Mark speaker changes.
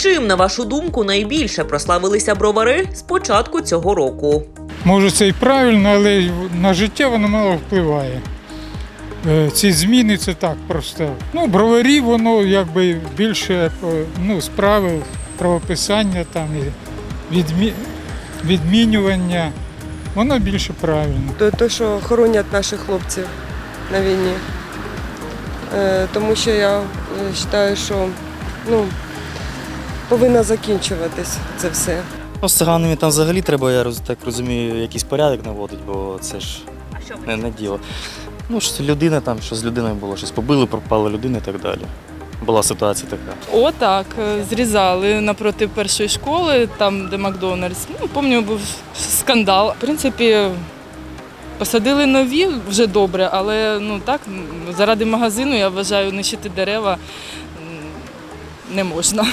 Speaker 1: Чим, на вашу думку, найбільше прославилися бровари з початку цього року?
Speaker 2: Може, це і правильно, але на життя воно мало впливає. Е, Ці зміни це так просто. Ну, броварі, воно якби більше е, ну, справи правописання там і відмі... відмінювання. Воно більше правильно.
Speaker 3: то, то, що хоронять наших хлопців на війні. Е, тому що я вважаю, що ну, повинна закінчуватись це все.
Speaker 4: Ну, з циганами там взагалі треба, я так розумію, якийсь порядок наводити, бо це ж не, не діло. Ну, що людина там, що з людиною було, щось побили, пропала людина і так далі. Була ситуація така.
Speaker 5: О, так, е, зрізали напроти першої школи, там, де Макдональдс. Ну, пам'ятаю, був скандал. В принципі, посадили нові вже добре, але ну так, заради магазину, я вважаю, нищити дерева не можна.